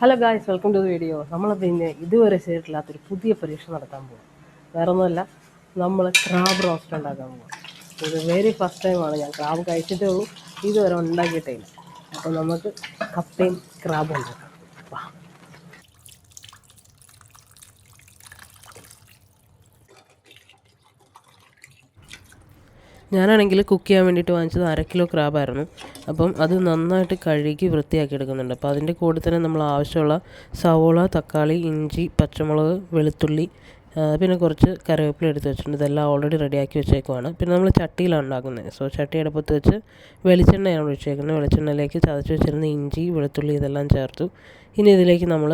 Hello guys welcome to the video നമ്മൾ പിന്നെ ഇതുവരെ ചെയ്തിട്ടില്ലാത്തൊരു പുതിയ പരീക്ഷ നടത്താൻ പോകും വേറെ ഒന്നുമല്ല നമ്മൾ ക്രാബ് റോസ്റ്റ് ഉണ്ടാക്കാൻ പോകും ഇത് വെരി ഫസ്റ്റ് ടൈമാണ് ഞാൻ ക്രാബ് കഴിച്ചിട്ടേ ഉള്ളൂ. ഇതുവരെ ഉണ്ടാക്കിയിട്ടേ ഇല്ല. അപ്പോൾ നമുക്ക് കപ്പയും ക്രാബും ഉണ്ടാക്കാം. ഞാനാണെങ്കിൽ കുക്ക് ചെയ്യാൻ വേണ്ടിയിട്ട് വാങ്ങിച്ചത് അര കിലോ ക്രാബായിരുന്നു അപ്പം അത് നന്നായിട്ട് കഴുകി വൃത്തിയാക്കി എടുക്കുന്നുണ്ട്. അപ്പോൾ അതിന്റെ കൂടെ തന്നെ നമ്മൾ ആവശ്യമുള്ള സവോള തക്കാളി ഇഞ്ചി പച്ചമുളക് വെളുത്തുള്ളി പിന്നെ കുറച്ച് കറിവേപ്പില എടുത്ത് വെച്ചിട്ടുണ്ട്. ഇതെല്ലാം ഓൾറെഡി റെഡിയാക്കി വെച്ചേക്കുവാണ്. പിന്നെ നമ്മൾ ചട്ടിയിലാണ് ഉണ്ടാക്കുന്നത്. സോ ചട്ടി വെച്ച് വെളിച്ചെണ്ണയാണ് ഒഴിച്ചേക്കുന്നത്. വെളിച്ചെണ്ണയിലേക്ക് ചതച്ച് വെച്ചിരുന്ന ഇഞ്ചി വെളുത്തുള്ളി ഇതെല്ലാം ചേർത്തു. ഇനി ഇതിലേക്ക് നമ്മൾ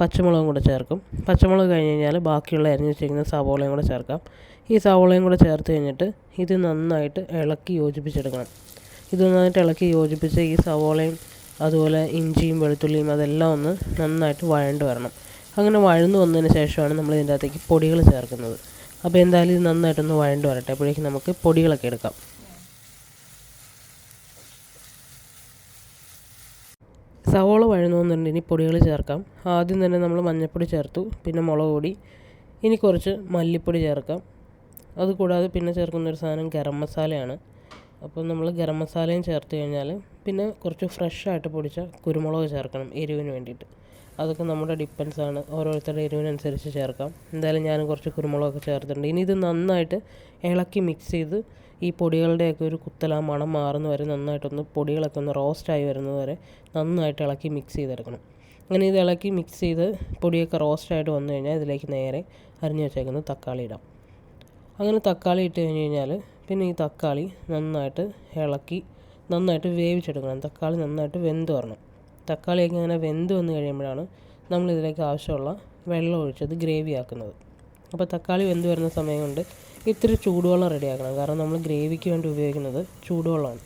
പച്ചമുളകും കൂടെ ചേർക്കും. പച്ചമുളക് കഴിഞ്ഞ് കഴിഞ്ഞാൽ ബാക്കിയുള്ള അരിഞ്ഞ് വെച്ചിരിക്കുന്ന സവോളയും കൂടെ ചേർക്കാം. ഈ സവോളയും കൂടെ ചേർത്ത് കഴിഞ്ഞിട്ട് ഇത് നന്നായിട്ട് ഇളക്കി യോജിപ്പിച്ചെടുക്കണം. ഇത് നന്നായിട്ട് ഇളക്കി യോജിപ്പിച്ച് ഈ സവോളയും അതുപോലെ ഇഞ്ചിയും വെളുത്തുള്ളിയും അതെല്ലാം ഒന്ന് നന്നായിട്ട് വഴണ്ട് വരണം. അങ്ങനെ വഴന്നു വന്നതിന് ശേഷമാണ് നമ്മൾ ഇതിന്റെ അകത്തേക്ക് പൊടികൾ ചേർക്കുന്നത്. അപ്പോൾ എന്തായാലും ഇത് നന്നായിട്ടൊന്ന് വഴണ്ട് വരട്ടെ. അപ്പോഴേക്കും നമുക്ക് പൊടികളൊക്കെ എടുക്കാം. സവോള വഴന്നുവെന്നുണ്ട് ഇനി പൊടികൾ ചേർക്കാം. ആദ്യം തന്നെ നമ്മൾ മഞ്ഞൾപ്പൊടി ചേർത്തു. പിന്നെ മുളക് പൊടി. ഇനി കുറച്ച് മല്ലിപ്പൊടി ചേർക്കാം. അതുകൂടാതെ പിന്നെ ചേർക്കുന്ന ഒരു സാധനം ഗരം മസാലയാണ്. അപ്പോൾ നമ്മൾ ഗരം മസാലയും ചേർത്ത് കഴിഞ്ഞാൽ പിന്നെ കുറച്ച് ഫ്രഷ് ആയിട്ട് പൊടിച്ച കുരുമുളക് ചേർക്കണം എരിവിന് വേണ്ടിയിട്ട്. അതൊക്കെ നമ്മുടെ ഡിപ്പെൻസ് ആണ്. ഓരോരുത്തരുടെ എരിവിനനുസരിച്ച് ചേർക്കാം. എന്തായാലും ഞാൻ കുറച്ച് കുരുമുളകൊക്കെ ചേർത്തിട്ടുണ്ട്. ഇനി ഇത് നന്നായിട്ട് ഇളക്കി മിക്സ് ചെയ്ത് ഈ പൊടികളുടെയൊക്കെ ഒരു കുത്തല മണം മാറുന്ന വരെ നന്നായിട്ടൊന്ന് പൊടികളൊക്കെ ഒന്ന് റോസ്റ്റായി വരുന്നത് വരെ നന്നായിട്ട് ഇളക്കി മിക്സ് ചെയ്തെടുക്കണം. അങ്ങനെ ഇത് ഇളക്കി മിക്സ് ചെയ്ത് പൊടിയൊക്കെ റോസ്റ്റായിട്ട് വന്നു കഴിഞ്ഞാൽ ഇതിലേക്ക് നേരെ അരിഞ്ഞു വെച്ചേക്കുന്ന തക്കാളി ഇടാം. അങ്ങനെ തക്കാളി ഇട്ട് കഴിഞ്ഞ് കഴിഞ്ഞാൽ പിന്നെ ഈ തക്കാളി നന്നായിട്ട് ഇളക്കി നന്നായിട്ട് വേവിച്ചെടുക്കണം. തക്കാളി നന്നായിട്ട് വെന്ത് വരണം. തക്കാളിയൊക്കെ ഇങ്ങനെ വെന്ത് വന്ന് കഴിയുമ്പോഴാണ് നമ്മൾ ഇതിലേക്ക് ആവശ്യമുള്ള വെള്ളം ഒഴിച്ചത് ഗ്രേവി ആക്കുന്നത്. അപ്പോൾ തക്കാളി വെന്ത് വരുന്ന സമയം കൊണ്ട് ഇത്തിരി ചൂടുവെള്ളം റെഡിയാക്കണം കാരണം നമ്മൾ ഗ്രേവിക്ക് വേണ്ടി ഉപയോഗിക്കുന്നത് ചൂടുവെള്ളമാണ്.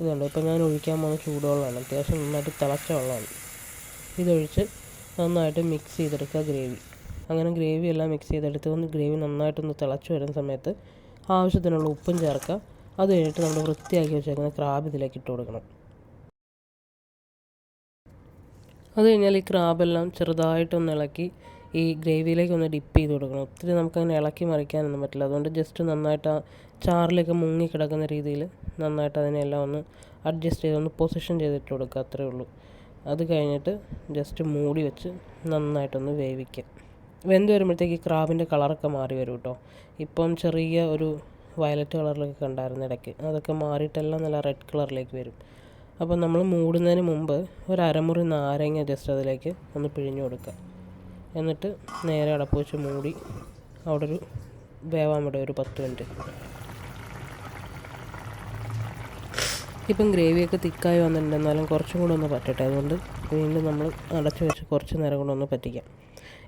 ഇതുണ്ട്. ഇപ്പോൾ ഞാൻ ഒഴിക്കാൻ പോകുന്ന ചൂടുവെള്ളമാണ്. അത്യാവശ്യം നന്നായിട്ട് തിളച്ച വെള്ളമാണ്. ഇതൊഴിച്ച് നന്നായിട്ട് മിക്സ് ചെയ്തെടുക്കുക ഗ്രേവി. അങ്ങനെ ഗ്രേവി എല്ലാം മിക്സ് ചെയ്തെടുത്ത് ഒന്ന് ഗ്രേവി നന്നായിട്ടൊന്ന് തിളച്ച് വരുന്ന സമയത്ത് ആവശ്യത്തിനുള്ള ഉപ്പും ചേർക്കുക. അത് കഴിഞ്ഞിട്ട് നമ്മൾ വൃത്തിയാക്കി വെച്ചേക്കുന്ന ക്രാബ് ഇതിലേക്ക് ഇട്ട് കൊടുക്കണം. അത് കഴിഞ്ഞാൽ ഈ ക്രാബെല്ലാം ചെറുതായിട്ടൊന്ന് ഇളക്കി ഈ ഗ്രേവിയിലേക്ക് ഒന്ന് ഡിപ്പ് ചെയ്ത് കൊടുക്കണം. ഒത്തിരി നമുക്കങ്ങനെ ഇളക്കി മറിക്കാനൊന്നും പറ്റില്ല. അതുകൊണ്ട് ജസ്റ്റ് നന്നായിട്ട് ആ ചാറിലേക്ക് മുങ്ങി കിടക്കുന്ന രീതിയിൽ നന്നായിട്ട് അതിനെല്ലാം ഒന്ന് അഡ്ജസ്റ്റ് ചെയ്ത് ഒന്ന് പൊസിഷൻ ചെയ്തിട്ട് കൊടുക്കുക അത്രേ ഉള്ളൂ. അത് കഴിഞ്ഞിട്ട് ജസ്റ്റ് മൂടി വെച്ച് നന്നായിട്ടൊന്ന് വേവിക്കുക വെന്ത് വരുമ്പോഴത്തേക്ക് ഈ ക്രാബിന്റെ കളറൊക്കെ മാറി വരും കേട്ടോ. ഇപ്പം ചെറിയ ഒരു വയലറ്റ് കളറിലൊക്കെ കണ്ടായിരുന്നു ഇടയ്ക്ക്. അതൊക്കെ മാറിയിട്ടെല്ലാം നല്ല റെഡ് കളറിലേക്ക് വരും. അപ്പോൾ നമ്മൾ മൂടുന്നതിന് മുമ്പ് ഒരു അരമുറി നാരങ്ങ ജസ്റ്റ് അതിലേക്ക് ഒന്ന് പിഴിഞ്ഞു കൊടുക്കുക. എന്നിട്ട് നേരെ അടപ്പ് വെച്ച് മൂടി അവിടെ ഒരു വേവാൻ വിടുക ഒരു പത്ത് മിനിറ്റ്. ഇപ്പം ഗ്രേവിയൊക്കെ തിക്കായി വന്നിട്ടുണ്ട് എന്നാലും കുറച്ചും കൂടെ ഒന്ന് പറ്റട്ടെ. അതുകൊണ്ട് വീണ്ടും നമ്മൾ അടച്ചു വെച്ച് കുറച്ച് നേരം കൂടെ ഒന്ന് പറ്റിക്കാം.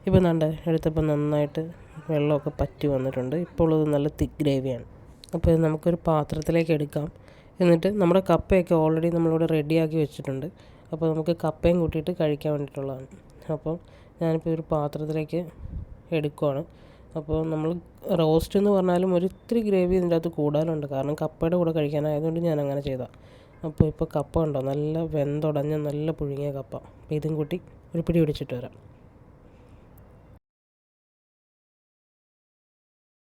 ഇപ്പം നണ്ട എടുത്തപ്പോൾ നന്നായിട്ട് വെള്ളമൊക്കെ പറ്റി വന്നിട്ടുണ്ട്. ഇപ്പോൾ ഉള്ളത് നല്ല തിക്ക് ഗ്രേവിയാണ്. അപ്പോൾ നമുക്കൊരു പാത്രത്തിലേക്ക് എടുക്കാം. എന്നിട്ട് നമ്മുടെ കപ്പയൊക്കെ ഓൾറെഡി നമ്മളിവിടെ റെഡിയാക്കി വെച്ചിട്ടുണ്ട്. അപ്പോൾ നമുക്ക് കപ്പയും കൂട്ടിയിട്ട് കഴിക്കാൻ വേണ്ടിയിട്ടുള്ളതാണ്. അപ്പോൾ ഞാനിപ്പോൾ ഒരു പാത്രത്തിലേക്ക് എടുക്കുവാണ്. അപ്പോൾ നമ്മൾ റോസ്റ്റ് എന്ന് പറഞ്ഞാലും ഒരിത്തിരി ഗ്രേവി ഇതിന്റെ അകത്ത് കൂടാനുണ്ട്. കാരണം കപ്പയുടെ കൂടെ കഴിക്കാനായതുകൊണ്ട് ഞാൻ അങ്ങനെ ചെയ്തതാണ് അപ്പോൾ ഇപ്പോൾ കപ്പ ഉണ്ടോ നല്ല വെന്തുടഞ്ഞ നല്ല പുഴുങ്ങിയ കപ്പ. അപ്പോൾ ഇതും കൂട്ടി ഒരു പിടി പിടിച്ചിട്ട് വരാം.